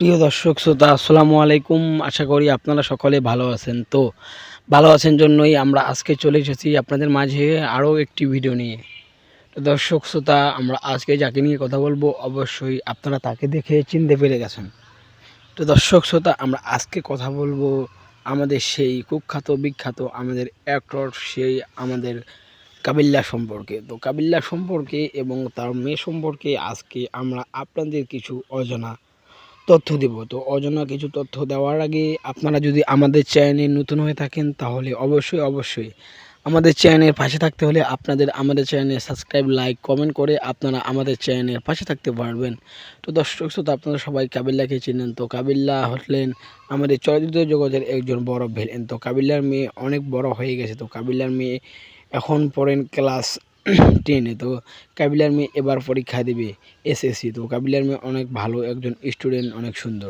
প্রিয় দর্শক শ্রোতা, আসসালামু আলাইকুম। আশা করি আপনারা সকলে ভালো আছেন। তো ভালো আছেন জন্যই আমরা আজকে চলে এসেছি আপনাদের মাঝে আরও একটি ভিডিও নিয়ে। তো দর্শক শ্রোতা, আমরা আজকে যাকে নিয়ে কথা বলব অবশ্যই আপনারা তাকে দেখে চিনতে পেরে গেছেন। তো দর্শক শ্রোতা, আমরা আজকে কথা বলব আমাদের সেই কুখ্যাত, বিখ্যাত, আমাদের অ্যাক্টর সেই আমাদের কাবিল্লা সম্পর্কে। তো কাবিল্লা সম্পর্কে এবং তার মেয়ে সম্পর্কে আজকে আমরা আপনাদের কিছু অজানা তথ্য দেব। তো অজানা কিছু তথ্য দেওয়ার আগে আপনারা যদি আমাদের চ্যানেলে নতুন হয়ে থাকেন তাহলে অবশ্যই অবশ্যই আমাদের চ্যানেলের পাশে থাকতে হলে আপনাদের আমাদের চ্যানেলে সাবস্ক্রাইব, লাইক, কমেন্ট করে আপনারা আমাদের চ্যানেলের পাশে থাকতে পারবেন। তো দর্শক শ্রোতা, আপনারা সবাই কাবিল্লাকে চিনেন? তো কাবিল্লা হলেন আমাদের চলচ্চিত্র জগতের একজন বড় ভিলেন তো কাবিল্লার মেয়ে অনেক বড় হয়ে গেছে। তো কাবিল্লার মেয়ে এখন পড়েন ক্লাস টেনে তো কাবিলার মেয়ে এবার পরীক্ষা দেবে এসএসসি তো কাবিলার মেয়ে অনেক ভালো, একজন স্টুডেন্ট অনেক সুন্দর।